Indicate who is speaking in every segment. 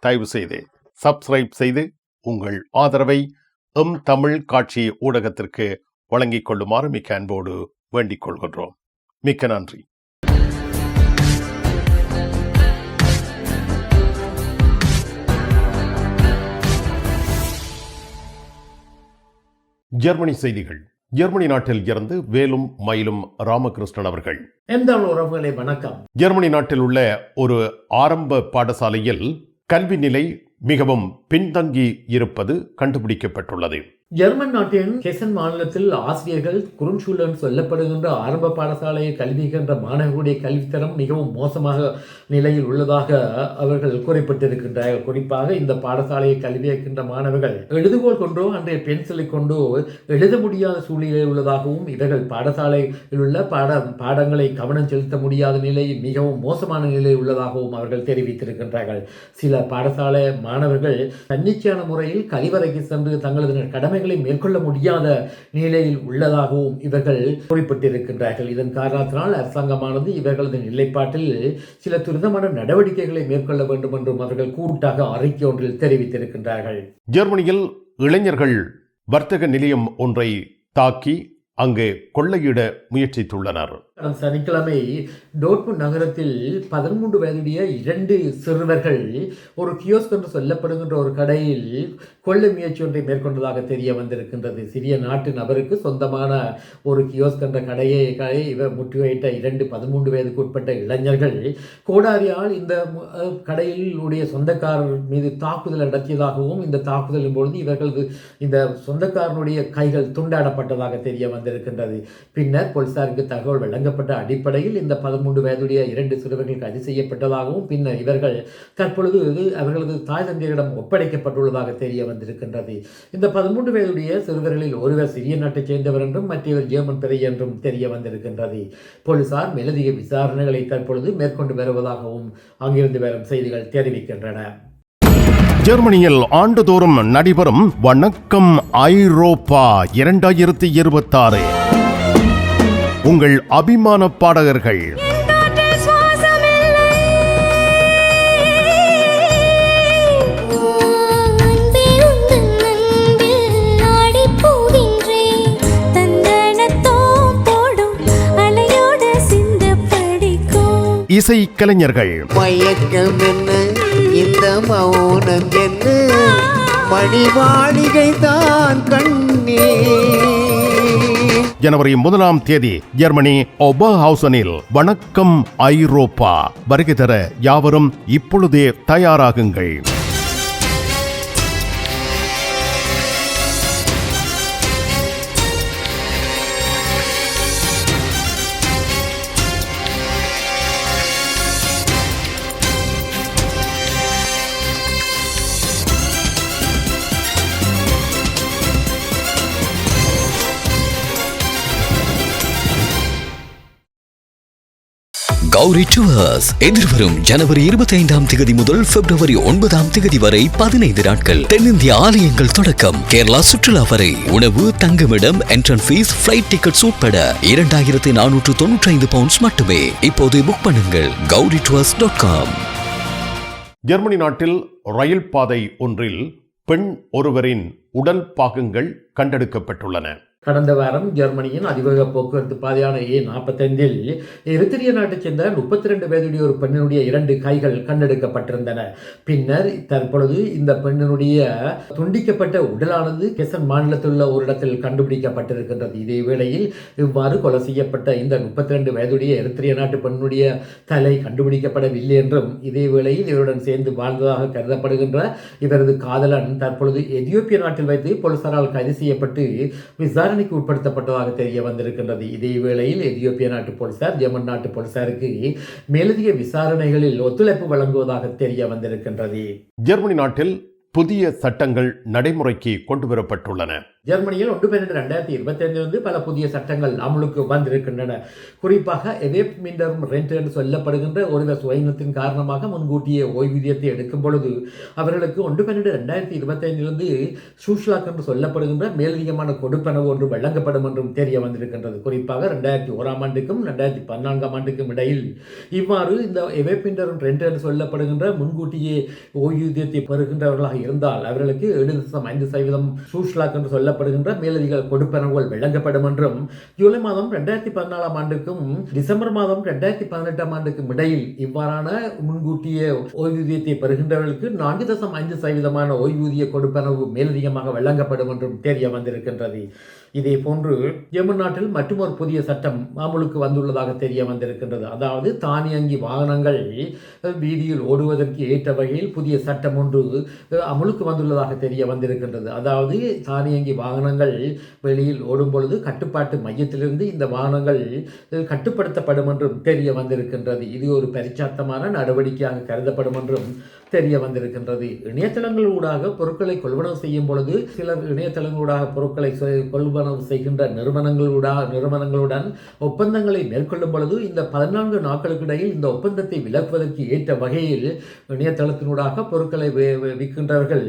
Speaker 1: தயவு செய்து சப்ஸ்கிரைப் செய்து உங்கள் ஆதரவை எம் தமிழ் காட்சி ஊடகத்திற்கு வழங்கிக் கொள்ளுமாறு மிக்க அன்போடு வேண்டிக் கொள்கின்றோம். மிக்க நன்றி. ஜெர்மனி செய்திகள். ஜெர்மனி நாட்டில் இருந்து வேலும் மயிலும் ராமகிருஷ்ணன் அவர்கள்.
Speaker 2: எந்த உறவுகளை வணக்கம்.
Speaker 1: ஜெர்மனி நாட்டில் உள்ள ஒரு ஆரம்ப பாடசாலையில் கல்வி நிலை மிகவும் பின்தங்கி இருப்பது கண்டுபிடிக்கப்பட்டுள்ளது.
Speaker 2: ஜெர்மன் நாட்டின் ஹெசன் மாநிலத்தில் ஆசிரியர்கள் குறுஞ்சூழல் சொல்லப்படுகின்ற ஆரம்ப பாடசாலையை கல்விகின்ற மாணவர்களுடைய கல்வித்தரம் மிகவும் மோசமாக நிலையில் உள்ளதாக அவர்கள் குறிப்பிட்டிருக்கின்றார்கள். குறிப்பாக இந்த பாடசாலையை கல்வியேற்கின்ற மாணவர்கள் எழுதுகோல் கொண்டோ அன்றைய பென்சிலை கொண்டோ எழுத முடியாத சூழ்நிலையில் உள்ளதாகவும் இவர்கள் பாடசாலையில் உள்ள பாட பாடங்களை கவனம் செலுத்த முடியாத நிலை மிகவும் மோசமான நிலையில் உள்ளதாகவும் அவர்கள் தெரிவித்திருக்கின்றார்கள். சில பாடசாலை மாணவர்கள் தன்னிச்சையான முறையில் கழிவறைக்கு சென்று தங்களது கடமை கடமைகளை மேற்கொள்ள முடியாத நிலையில் உள்ளதாகவும் இவர்கள் குறிப்பிட்டிருக்கின்றார்கள். இதன் காரணத்தினால் அரசாங்கமானது இவர்களது நிலைப்பாட்டில் சில துரிதமான நடவடிக்கைகளை மேற்கொள்ள வேண்டும் என்றும் அவர்கள் கூட்டாக அறிக்கை ஒன்றில் தெரிவித்திருக்கின்றார்கள்.
Speaker 1: ஜெர்மனியில் இளைஞர்கள் வர்த்தக நிலையம் ஒன்றை தாக்கி அங்கு கொள்ளையிட முயற்சித்துள்ளனர்.
Speaker 2: கடந்த சனிக்கிழமை டோட்முண்ட் நகரத்தில் பதிமூன்று வயதுடைய இரண்டு சிறுவர்கள் ஒரு கியோஸ்க் என்று சொல்லப்படுகின்ற ஒரு கடையில் கொள்ளை முயற்சி ஒன்றை மேற்கொண்டதாக தெரிய வந்திருக்கின்றது. சிறிய நாட்டு நபருக்கு சொந்தமான ஒரு கியோஸ்க் என்ற கடையை கடை இவர் முற்றுகையிட்ட இரண்டு பதிமூன்று வயதுக்கு உட்பட்ட இளைஞர்கள் கோடாரியால் இந்த கடையில் உடைய சொந்தக்காரர் மீது தாக்குதல் நடத்தியதாகவும் இந்த தாக்குதலின் பொழுது இவர்களது இந்த சொந்தக்காரனுடைய கைகள் துண்டாடப்பட்டதாக தெரிய வந்திருக்கின்றது. பின்னர் போலீசாருக்கு தகவல் வழங்கப்பட்ட அடிப்படையில் இந்த பதிமூன்று வயதுடைய இரண்டு சிறுவர்கள் கைது செய்யப்பட்டதாகவும் பின்னர் இவர்கள் தற்பொழுது அவர்களது தாய் தந்தையரிடம் ஒப்படைக்கப்பட்டுள்ளதாக தெரிய வந்திருக்கின்றது. இந்த பதிமூன்று வயதுடைய சிறுவர்களில் ஒருவர் சிறிய நாட்டைச் சேர்ந்தவர் என்றும் மற்றவர் ஜெர்மன் பிறை என்றும் தெரிய வந்திருக்கின்றது. போலீசார் மேலதிக விசாரணைகளை தற்பொழுது மேற்கொண்டு வருவதாகவும் அங்கிருந்து வரும் செய்திகள் தெரிவிக்கின்றன.
Speaker 1: ஜெர்மனியில் ஆண்டுதோறும் நடைபெறும் வணக்கம் ஐரோப்பா இரண்டாயிரத்தி இருபத்தாறு. உங்கள் அபிமான பாடகர்கள். இசை கலைஞர்கள்
Speaker 3: மயக்கம் என்ன? இந்த மௌனம் என்ன? மணிமாளிகை தான் கண்ணே.
Speaker 1: ஜனவரி முதலாம் தேதி ஜெர்மனி ஒபர்ஹவுசனில் வணக்கம் ஐரோப்பா. வருகை தர யாவரும் இப்பொழுதே தயாராகுங்கள்.
Speaker 4: கௌரி டுவர்ஸ் எதிர்வரும் ஜனவரி இருபத்தி ஐந்தாம் திகதி முதல் பிப்ரவரி ஒன்பதாம் திகதி வரை பதினைந்து நாட்கள். தென்னிந்திய ஆலயங்கள் தொடக்கம். கேரளா சுற்றுலா வரை. உணவு தங்குமிடம் என்ட்ரன் ஃபீஸ் பிளைட் டிக்கெட்ஸ் உட்பட இரண்டாயிரத்தி நானூற்று தொன்னூற்றி ஐந்து பவுண்ட்ஸ் மட்டுமே. இப்போது புக் பண்ணுங்கள். Gowri tours dot com
Speaker 1: Germany நாட்டில் ரயில் பாதை ஒன்றில் பெண் ஒருவரின் உடல் பாகங்கள் கண்டெடுக்கப்பட்டுள்ளன.
Speaker 2: கடந்த வாரம் ஜெர்மனியின் அதிவேக போக்குவரத்து பாதையான ஏ நாற்பத்தைந்தில் எரித்திரிய நாட்டைச் சேர்ந்த முப்பத்தி ரெண்டு வயதுடைய ஒரு பெண்ணினுடைய இரண்டு கைகள் கண்டெடுக்கப்பட்டிருந்தன பின்னர் தற்பொழுது இந்த பெண்ணினுடைய துண்டிக்கப்பட்ட உடலானது கெசன் மாநிலத்தில் உள்ள ஒரு இடத்தில் கண்டுபிடிக்கப்பட்டிருக்கின்றது. இதே வேளையில் இவ்வாறு கொலை செய்யப்பட்ட இந்த முப்பத்தி ரெண்டு வயதுடைய எரித்திரிய நாட்டு பெண்ணுடைய தலை கண்டுபிடிக்கப்படவில்லை என்றும் இதே வேளையில் இவருடன் சேர்ந்து வாழ்ந்ததாக கருதப்படுகின்ற இவரது காதலன் தற்பொழுது எதியோப்பிய நாட்டில் வைத்து போலீசாரால் கைது செய்யப்பட்டு விசாரணை விசாரணைக்கு உட்படுத்தப்பட்டதாக தெரிய வந்திருக்கின்றது. இதே வேளையில் எதியோப்பிய நாட்டு போலீசார் ஜெர்மன் நாட்டு போலீசாருக்கு மேலதிக விசாரணைகளில் ஒத்துழைப்பு வழங்குவதாக தெரிய வந்திருக்கின்றது.
Speaker 1: ஜெர்மனி நாட்டில் புதிய சட்டங்கள் நடைமுறைக்கு கொண்டுவரப்பட்டுள்ளன.
Speaker 2: ஜெர்மனியில் ஒன்று பன்னெண்டு ரெண்டாயிரத்தி இருபத்தைந்திலிருந்து பல புதிய சட்டங்கள் அமலுக்கு வந்திருக்கின்றன. குறிப்பாக எவேப் மின்டரும் ரெண்ட் என்று சொல்லப்படுகின்ற ஒருவர் சுயநலத்தின் காரணமாக முன்கூட்டியே ஓய்வூதியத்தை எடுக்கும் பொழுது அவர்களுக்கு ஒன்று பன்னெண்டு ரெண்டாயிரத்தி இருபத்தைந்திலிருந்து சூஷ்லாக் என்று சொல்லப்படுகின்ற மேலதிகமான கொடுப்பனவு ஒன்று வழங்கப்படும் என்றும் தெரிய வந்திருக்கின்றது. குறிப்பாக ரெண்டாயிரத்தி ஓராம் ஆண்டுக்கும் ரெண்டாயிரத்தி பதினான்காம் ஆண்டுக்கும் இடையில் இவ்வாறு இந்த எவேப் மிண்டரும் ரெண்ட் என்று சொல்லப்படுகின்ற முன்கூட்டியே ஓய்வூதியத்தை பெறுகின்றவர்களாக இருந்தால் அவர்களுக்கு ஏழு தசம் ஐந்து சதவீதம் சூஷ்லாக் என்று சொல்ல சொல்லப்படுகின்ற மேலதிக கொடுப்பனவுகள் வழங்கப்படும் என்றும் ஜூலை மாதம் ரெண்டாயிரத்தி பதினாலாம் ஆண்டுக்கும் டிசம்பர் மாதம் ரெண்டாயிரத்தி பதினெட்டாம் ஆண்டுக்கும் இடையில் இவ்வாறான முன்கூட்டிய ஓய்வூதியத்தை பெறுகின்றவர்களுக்கு நான்கு தசம் ஐந்து சதவீதமான ஓய்வூதிய கொடுப்பனவு மேலதிகமாக வழங்கப்படும் என்றும் தெரிய வந்திருக்கின்றது. இதே போன்று ஜெர்மன் நாட்டில் மற்றொரு புதிய சட்டம் அமலுக்கு வந்துள்ளதாக தெரிய வந்திருக்கின்றது. அதாவது தானியங்கி வாகனங்கள் வீதியில் ஓடுவதற்கு ஏற்ற வகையில் புதிய சட்டம் ஒன்று அமலுக்கு வந்துள்ளதாக தெரிய வந்திருக்கின்றது. அதாவது தானியங்கி வாகனங்கள் வெளியில் ஓடும் பொழுது கட்டுப்பாட்டு மையத்திலிருந்து இந்த வாகனங்கள் கட்டுப்படுத்தப்படும் என்றும் தெரிய வந்திருக்கின்றது. இது ஒரு பரிச்சாத்தமான நடவடிக்கையாக கருதப்படும் என்றும் தெரிய வந்திருக்கின்றது. இணையதளங்களூடாக பொருட்களை கொள்வனவு செய்யும் பொழுது சிலர் இணையதளங்களூடாக பொருட்களை கொள்வ கொள்வனவு செய்கின்ற நிறுவனங்களூடா நிறுவனங்களுடன் ஒப்பந்தங்களை மேற்கொள்ளும் பொழுது இந்த பதினான்கு நாட்களுக்கு இடையில் இந்த ஒப்பந்தத்தை விலக்குவதற்கு ஏற்ற வகையில் இணையதளத்தினூடாக பொருட்களை விற்கின்றவர்கள்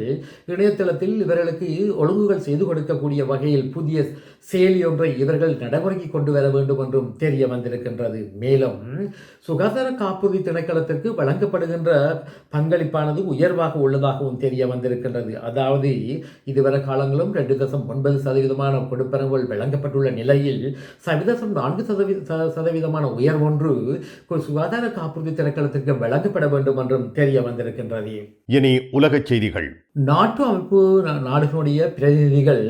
Speaker 2: இணையதளத்தில் இவர்களுக்கு ஒழுங்குகள் செய்து கொடுக்கக்கூடிய வகையில் புதிய செயலி ஒன்றை இவர்கள் நடைமுறைக்கு கொண்டு வர வேண்டும் என்றும் தெரிய வந்திருக்கின்றது. மேலும் சுகாதார காப்புறுதி திணைக்களத்திற்கு வழங்கப்படுகின்ற பங்களிப்பானது உயர்வாக உள்ளதாகவும் தெரிய வந்திருக்கின்றது. அதாவது இதுவரை காலங்களும் ரெண்டு தசம் ஒன்பது சதவீதமான கொடுப்பனவுகள் வழங்கப்பட்டுள்ள நிலையில் சதவீதம் நான்கு சதவீத சதவீதமான உயர்வொன்று சுகாதார காப்புறுதி திணைக்களத்திற்கு வழங்கப்பட வேண்டும் என்றும் தெரிய வந்திருக்கின்றது.
Speaker 1: இனி உலகச் செய்திகள்.
Speaker 2: நாட்டு அமைப்பு நாடுகளுடைய பிரதிநிதிகள்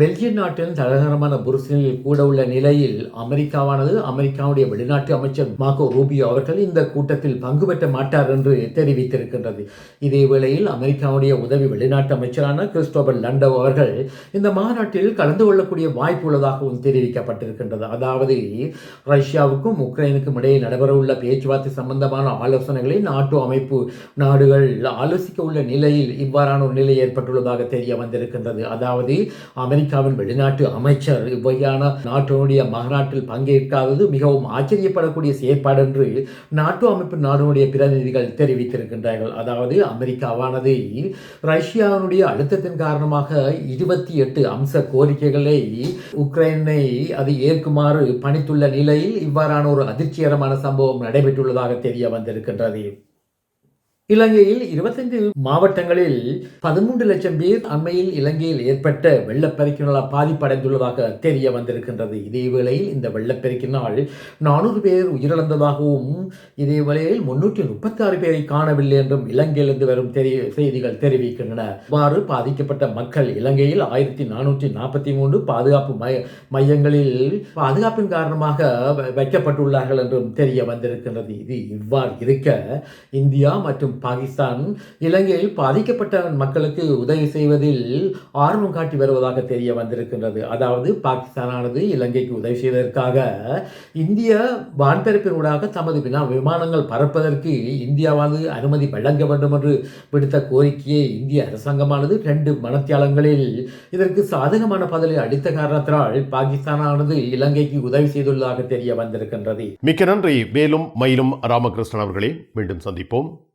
Speaker 2: பெல்ஜியம் நாட்டின் தலைநகரமான புருசனில் கூட உள்ள நிலையில் அமெரிக்காவானது அமெரிக்காவுடைய வெளிநாட்டு அமைச்சர் மார்கோ ரூபியோ அவர்கள் இந்த கூட்டத்தில் பங்கு பெற்ற மாட்டார் என்று தெரிவித்திருக்கின்றது. இதே வேளையில் அமெரிக்காவுடைய உதவி வெளிநாட்டு அமைச்சரான கிறிஸ்டோபர் லண்டோ அவர்கள் இந்த மாநாட்டில் கலந்து கொள்ளக்கூடிய வாய்ப்பு உள்ளதாகவும் தெரிவிக்கப்பட்டிருக்கின்றது. அதாவது ரஷ்யாவுக்கும் உக்ரைனுக்கும் இடையே நடைபெறவுள்ள பேச்சுவார்த்தை சம்பந்தமான ஆலோசனைகளை நாட்டு அமைப்பு நாடுகள் ஆலோசிக்க உள்ள நிலையில் இவ்வாறான ஒரு நிலை ஏற்பட்டுள்ளதாக தெரிய வந்திருக்கின்றது. அதாவது அமெரிக்காவின் வெளிநாட்டு அமைச்சர் இவ்வகையான நாட்டினுடைய மகநாட்டில் பங்கேற்காதது மிகவும் ஆச்சரியப்படக்கூடிய செயற்பாடு என்று நாட்டு அமைப்பு நாடுடைய பிரதிநிதிகள் தெரிவித்திருக்கின்றார்கள். அதாவது அமெரிக்காவானது ரஷ்யாவினுடைய அழுத்தத்தின் காரணமாக இருபத்தி எட்டு அம்ச கோரிக்கைகளை உக்ரைனை அது ஏற்குமாறு பணித்துள்ள நிலையில் இவ்வாறான ஒரு அதிர்ச்சிகரமான சம்பவம் நடைபெற்றுள்ளதாக தெரிய வந்திருக்கின்றது. இலங்கையில் இருபத்தைந்து மாவட்டங்களில் பதிமூன்று லட்சம் பேர் அண்மையில் இலங்கையில் ஏற்பட்ட வெள்ளப்பெருக்கினால் பாதிப்படைந்துள்ளதாக தெரிய வந்திருக்கின்றது. இதே வேளையில் இந்த வெள்ளப்பெருக்கினால் நானூறு பேர் உயிரிழந்ததாகவும் இதே வேளையில் முன்னூற்றி முப்பத்தி ஆறு பேரை காணவில்லை என்றும் இலங்கையிலிருந்து வரும் தெரிய செய்திகள் தெரிவிக்கின்றன. இவ்வாறு பாதிக்கப்பட்ட மக்கள் இலங்கையில் ஆயிரத்தி நானூற்றி நாற்பத்தி மூன்று பாதுகாப்பு மைய மையங்களில் பாதுகாப்பின் காரணமாக வ- வைக்கப்பட்டுள்ளார்கள் என்றும் தெரிய வந்திருக்கின்றது. இது இவ்வாறு இருக்க இந்தியா மற்றும் பாகிஸ்தான் இலங்கையில் பாதிக்கப்பட்ட மக்களுக்கு உதவி செய்வதில் ஆர்வம் காட்டி வருவதாக தெரிய வந்திருக்கின்றது. அதாவது பாகிஸ்தானானது இலங்கைக்கு உதவி செய்வதற்காக இந்திய வான்பரப்பினூடாக தமது வினா விமானங்கள் பறப்பதற்கு இந்தியாவானது அனுமதி வழங்க வேண்டும் என்று விடுத்த கோரிக்கையை இந்திய அரசாங்கமானது ரெண்டு மனத்தியாளங்களில் இதற்கு சாதகமான பதிலை அளித்த காரணத்தினால் பாகிஸ்தானானது இலங்கைக்கு உதவி செய்துள்ளதாக தெரிய வந்திருக்கின்றது.
Speaker 1: மிக்க நன்றி. மேலும் மயிலும் ராமகிருஷ்ணன் அவர்களே மீண்டும் சந்திப்போம்.